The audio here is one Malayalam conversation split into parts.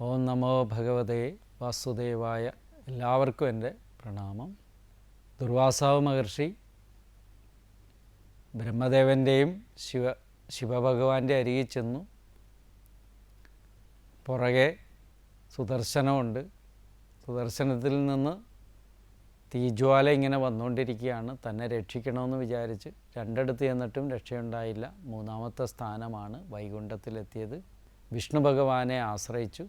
ഓം നമോ ഭഗവതേ വാസുദേവായ എല്ലാവർക്കും എന്റെ പ്രണാമം. ദുർവാസാവ് മഹർഷി ബ്രഹ്മദേവന്റെയും ശിവ ശിവഭഗവാന്റെ അരികിൽ ചെന്നു. പുറകെ സുദർശനമുണ്ട്. സുദർശനത്തിൽ നിന്ന് തീജ്വാല ഇങ്ങനെ വന്നുകൊണ്ടിരിക്കുകയാണ്. തന്നെ രക്ഷിക്കണമെന്ന് വിചാരിച്ച് രണ്ടിടത്ത് ചെന്നിട്ടും രക്ഷയുണ്ടായില്ല. മൂന്നാമത്തെ സ്ഥാനമാണ് വൈകുണ്ഠത്തിലെത്തിയത്. വിഷ്ണു ഭഗവാനെ ആശ്രയിച്ചു.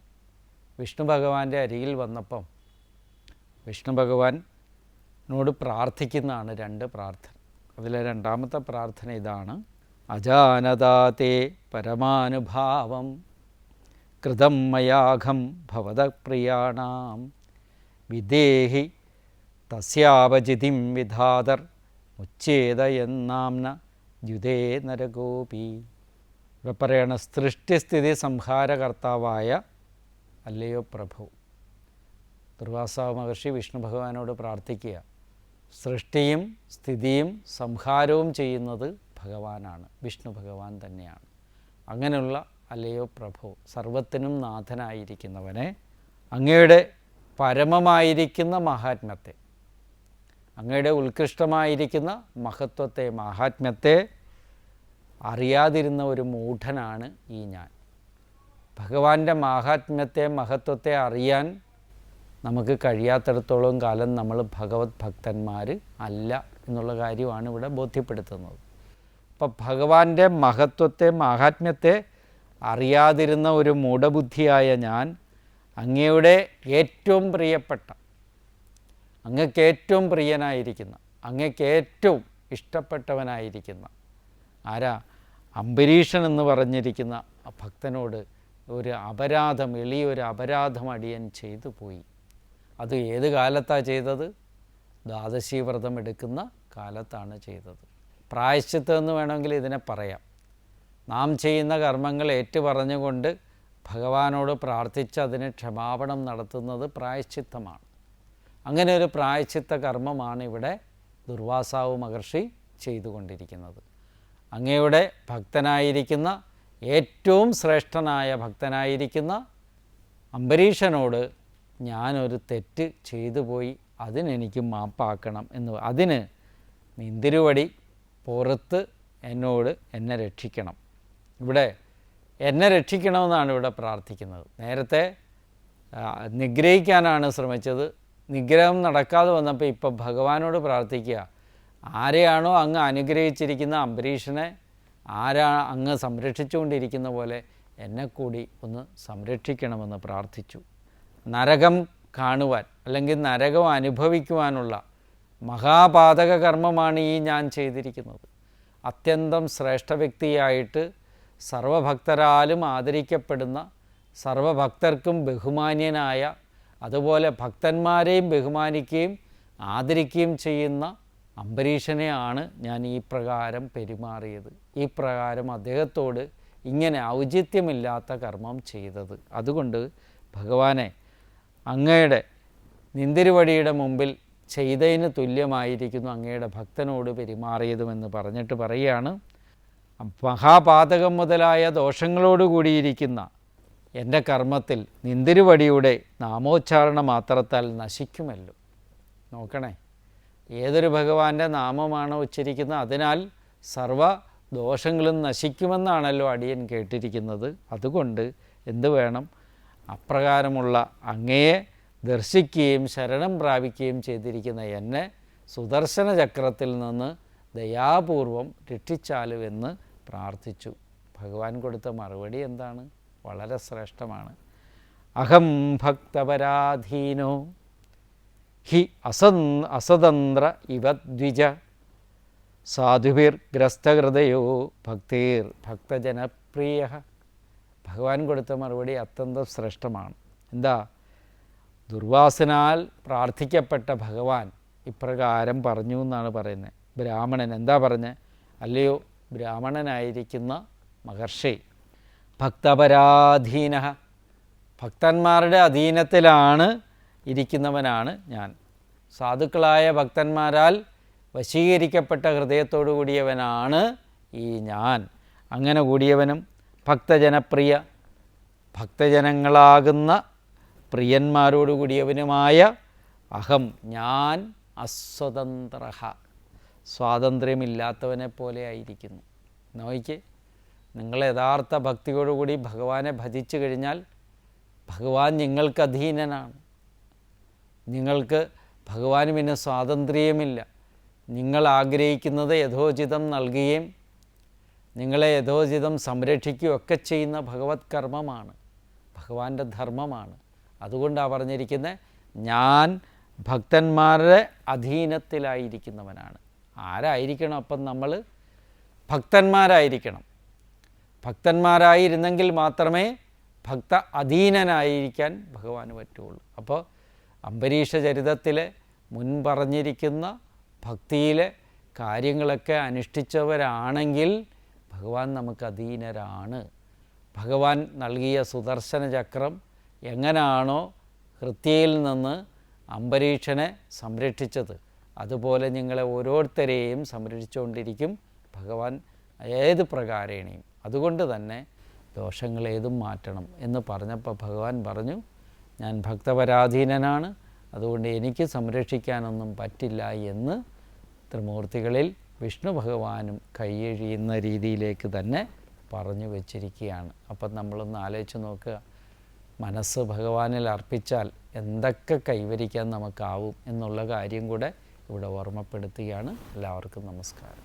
വിഷ്ണു ഭഗവാന്റെ അരിയിൽ വന്നപ്പം വിഷ്ണു ഭഗവാനോട് പ്രാർത്ഥിക്കുന്നതാണ് രണ്ട് പ്രാർത്ഥന. അതിലെ രണ്ടാമത്തെ പ്രാർത്ഥന ഇതാണ് അജാനദാതേ പരമാനുഭാവം കൃതം മയാഘം ഭവതപ്രിയാണാം. വിദേഹി തസ്യാവചിതിം വിധാതർ മുച്ചേതയെന്നാംന ദ്യുതേ നരഗോപി. ഇവിടെ പറയണ സൃഷ്ടിസ്ഥിതി സംഹാരകർത്താവായ അല്ലയോ പ്രഭു? ദുർവാസാവ് മഹർഷി വിഷ്ണു ഭഗവാനോട് പ്രാർത്ഥിക്കുക. സൃഷ്ടിയും സ്ഥിതിയും സംഹാരവും ചെയ്യുന്നത് ഭഗവാനാണ്. വിഷ്ണു ഭഗവാൻ തന്നെയാണ്. അങ്ങനെയുള്ള അല്ലയോ പ്രഭു സർവത്തിനും നാഥനായിരിക്കുന്നവനെ അങ്ങയുടെ പരമമായിരിക്കുന്ന മഹാത്മ്യത്തെ അങ്ങയുടെ ഉത്കൃഷ്ടമായിരിക്കുന്ന മഹത്വത്തെ മഹാത്മ്യത്തെ അറിയാതിരുന്ന ഒരു മൂഢനാണ് ഈ ഞാൻ. ഭഗവാന്റെ മാഹാത്മ്യത്തെ മഹത്വത്തെ അറിയാൻ നമുക്ക് കഴിയാത്തിടത്തോളം കാലം നമ്മൾ ഭഗവത് ഭക്തന്മാർ അല്ല എന്നുള്ള കാര്യമാണ് ഇവിടെ ബോധ്യപ്പെടുത്തുന്നത്. അപ്പം ഭഗവാന്റെ മഹത്വത്തെ മാഹാത്മ്യത്തെ അറിയാതിരുന്ന ഒരു മൂഢബുദ്ധിയായ ഞാൻ അങ്ങയുടെ ഏറ്റവും പ്രിയപ്പെട്ട അങ്ങക്ക് ഏറ്റവും പ്രിയനായിരിക്കുന്ന അങ്ങക്ക് ഏറ്റവും ഇഷ്ടപ്പെട്ടവനായിരിക്കുന്ന ആരാ? അംബരീഷൻ എന്ന് പറഞ്ഞിരിക്കുന്ന ഭക്തനോട് ഒരു അപരാധം എളിയൊരു അപരാധം അടിയൻ ചെയ്തു പോയി. അത് ഏത് കാലത്താണ് ചെയ്തത്? ദ്വാദശി വ്രതം എടുക്കുന്ന കാലത്താണ് ചെയ്തത്. പ്രായശ്ചിത്തം എന്ന് വേണമെങ്കിൽ ഇതിനെ പറയാം. നാം ചെയ്യുന്ന കർമ്മങ്ങൾ ഏറ്റുപറഞ്ഞുകൊണ്ട് ഭഗവാനോട് പ്രാർത്ഥിച്ച് അതിന് ക്ഷമാപണം നടത്തുന്നത് പ്രായശ്ചിത്തമാണ്. അങ്ങനെ ഒരു പ്രായശ്ചിത്ത കർമ്മമാണ് ഇവിടെ ദുർവാസാവ് മഹർഷി ചെയ്തുകൊണ്ടിരിക്കുന്നത്. അങ്ങയുടെ ഭക്തനായിരിക്കുന്ന ഏറ്റവും ശ്രേഷ്ഠനായ ഭക്തനായിരിക്കുന്ന അംബരീഷനോട് ഞാനൊരു തെറ്റ് ചെയ്തു പോയി അതിനെനിക്ക് മാപ്പാക്കണം എന്ന്. അതിന് നിന്തിരുവടി പുറത്ത് എന്നോട് എന്നെ രക്ഷിക്കണം. ഇവിടെ എന്നെ രക്ഷിക്കണമെന്നാണ് ഇവിടെ പ്രാർത്ഥിക്കുന്നത്. നേരത്തെ നിഗ്രഹിക്കാനാണ് ശ്രമിച്ചത്. നിഗ്രഹം നടക്കാതെ വന്നപ്പോൾ ഇപ്പം ഭഗവാനോട് പ്രാർത്ഥിക്കുക. ആരെയാണോ അങ്ങ് അനുഗ്രഹിച്ചിരിക്കുന്ന അംബരീഷനെ ആരാ അങ്ങ് സംരക്ഷിച്ചുകൊണ്ടിരിക്കുന്ന പോലെ എന്നെ കൂടി ഒന്ന് സംരക്ഷിക്കണമെന്ന് പ്രാർത്ഥിച്ചു. നരകം കാണുവാൻ അല്ലെങ്കിൽ നരകം അനുഭവിക്കുവാനുള്ള മഹാപാതക കർമ്മമാണ് ഈ ഞാൻ ചെയ്തിരിക്കുന്നത്. അത്യന്തം ശ്രേഷ്ഠ വ്യക്തിയായിട്ട് സർവഭക്തരാലും ആദരിക്കപ്പെടുന്ന സർവഭക്തർക്കും ബഹുമാന്യനായ അതുപോലെ ഭക്തന്മാരെയും ബഹുമാനിക്കുകയും ആദരിക്കുകയും ചെയ്യുന്ന അംബരീഷനെയാണ് ഞാൻ ഈ പ്രകാരം പെരുമാറിയത്. ഈ പ്രകാരം അദ്ദേഹത്തോട് ഇങ്ങനെ ഔചിത്യമില്ലാത്ത കർമ്മം ചെയ്തത്. അതുകൊണ്ട് ഭഗവാനെ അങ്ങയുടെ നിന്തിരുവടിയുടെ മുമ്പിൽ ചെയ്തതിന് തുല്യമായിരിക്കുന്നു അങ്ങയുടെ ഭക്തനോട് പെരുമാറിയതുമെന്ന് പറഞ്ഞിട്ട് പറയുകയാണ്. മഹാപാതകം മുതലായ ദോഷങ്ങളോട് കൂടിയിരിക്കുന്ന എന്റെ കർമ്മത്തിൽ നിന്തിരുവടിയുടെ നാമോച്ചാരണം മാത്രത്താൽ നശിക്കുമല്ലോ. നോക്കണേ. ഏതൊരു ഭഗവാന്റെ നാമമാണോ ഉച്ചരിക്കുന്നത്? അതിനാൽ സർവ ദോഷങ്ങളും നശിക്കുമെന്നാണല്ലോ അടിയൻ കേട്ടിരിക്കുന്നത്. അതുകൊണ്ട് എന്ത് വേണം? അപ്രകാരമുള്ള അങ്ങയെ ദർശിക്കുകയും ശരണം പ്രാപിക്കുകയും ചെയ്തിരിക്കുന്ന എന്നെ സുദർശന ചക്രത്തിൽ നിന്ന് ദയാപൂർവം രക്ഷിച്ചാലുവെന്ന് പ്രാർത്ഥിച്ചു. ഭഗവാൻ കൊടുത്ത മറുപടി എന്താണ്? വളരെ ശ്രേഷ്ഠമാണ്. അഹം ഭക്തപരാധീനോ ഹി അസ അസതന്ത്ര ഇവ ദ്വിജ. സാധുഭിർഗ്രസ്തഹൃദയോ ഭക്തിർ ഭക്തജനപ്രിയ. ഭഗവാൻ കൊടുത്ത മറുപടി അത്യന്തം ശ്രേഷ്ഠമാണ്. എന്താ? ദുർവാസനാൽ പ്രാർത്ഥിക്കപ്പെട്ട ഭഗവാൻ ഇപ്രകാരം പറഞ്ഞു എന്നാണ് പറയുന്നത്. ബ്രാഹ്മണൻ എന്താ പറഞ്ഞത് അല്ലയോ ബ്രാഹ്മണനായിരിക്കുന്ന മഹർഷി. ഭക്തപരാധീന. ഭക്തന്മാരുടെ അധീനത്തിലാണ് ഇരിക്കുന്നവനാണ് ഞാൻ. സാധുക്കളായ ഭക്തന്മാരാൽ വശീകരിക്കപ്പെട്ട ഹൃദയത്തോടു കൂടിയവനാണ് ഈ ഞാൻ. അങ്ങനെ കൂടിയവനും ഭക്തജനപ്രിയ ഭക്തജനങ്ങളാകുന്ന പ്രിയന്മാരോട് കൂടിയവനുമായ അഹം ഞാൻ അസ്വതന്ത്ര സ്വാതന്ത്ര്യമില്ലാത്തവനെ പോലെ ആയിരിക്കുന്നു നോയ്ക്ക് നിങ്ങൾ യഥാർത്ഥ ഭക്തിയോടുകൂടി ഭഗവാനെ ഭജിച്ചു കഴിഞ്ഞാൽ ഭഗവാൻ നിങ്ങൾക്ക് അധീനനാണ്. നിങ്ങൾക്ക് ഭഗവാന് പിന്നെ സ്വാതന്ത്ര്യമില്ല നിങ്ങൾ ആഗ്രഹിക്കുന്നത് യഥോചിതം നൽകുകയും നിങ്ങളെ യഥോചിതം സംരക്ഷിക്കുകയൊക്കെ ചെയ്യുന്ന ഭഗവത് കർമ്മമാണ് ഭഗവാന്റെ ധർമ്മമാണ്. അതുകൊണ്ടാണ് പറഞ്ഞിരിക്കുന്നത് ഞാൻ ഭക്തന്മാരുടെ അധീനത്തിലായിരിക്കുന്നവനാണ്. ആരായിരിക്കണം അപ്പം നമ്മൾ? ഭക്തന്മാരായിരിക്കണം. ഭക്തന്മാരായിരുന്നെങ്കിൽ മാത്രമേ ഭക്ത അധീനനായിരിക്കാൻ ഭഗവാന് പറ്റുള്ളൂ. അപ്പോൾ അംബരീഷ ചരിതത്തിൽ മുൻപറഞ്ഞിരിക്കുന്ന ഭക്തിയിലെ കാര്യങ്ങളൊക്കെ അനുഷ്ഠിച്ചവരാണെങ്കിൽ ഭഗവാൻ നമുക്ക് അധീനരാണ്. ഭഗവാൻ നൽകിയ സുദർശന ചക്രം എങ്ങനെയാണോ ഹൃത്യയിൽ നിന്ന് അംബരീഷനെ സംരക്ഷിച്ചത്. അതുപോലെ നിങ്ങളെ ഓരോരുത്തരെയും സംരക്ഷിച്ചുകൊണ്ടിരിക്കും ഭഗവാൻ ഏത് പ്രകാരേണയും അതുകൊണ്ട് തന്നെ ദോഷങ്ങളേതും മാറ്റണം എന്ന് പറഞ്ഞപ്പോൾ ഭഗവാൻ പറഞ്ഞു ഞാൻ ഭക്തപരാധീനനാണ്. അതുകൊണ്ട് എനിക്ക് സംരക്ഷിക്കാനൊന്നും പറ്റില്ല എന്ന് ത്രിമൂർത്തികളിൽ വിഷ്ണു ഭഗവാനും കൈയഴിയുന്ന രീതിയിലേക്ക് തന്നെ പറഞ്ഞു വച്ചിരിക്കുകയാണ്. അപ്പം നമ്മളൊന്ന് ആലോചിച്ച് നോക്കുക. മനസ്സ് ഭഗവാനിൽ അർപ്പിച്ചാൽ എന്തൊക്കെ കൈവരിക്കാൻ നമുക്കാവും എന്നുള്ള കാര്യം കൂടെ ഇവിടെ ഓർമ്മപ്പെടുത്തുകയാണ്. എല്ലാവർക്കും നമസ്കാരം.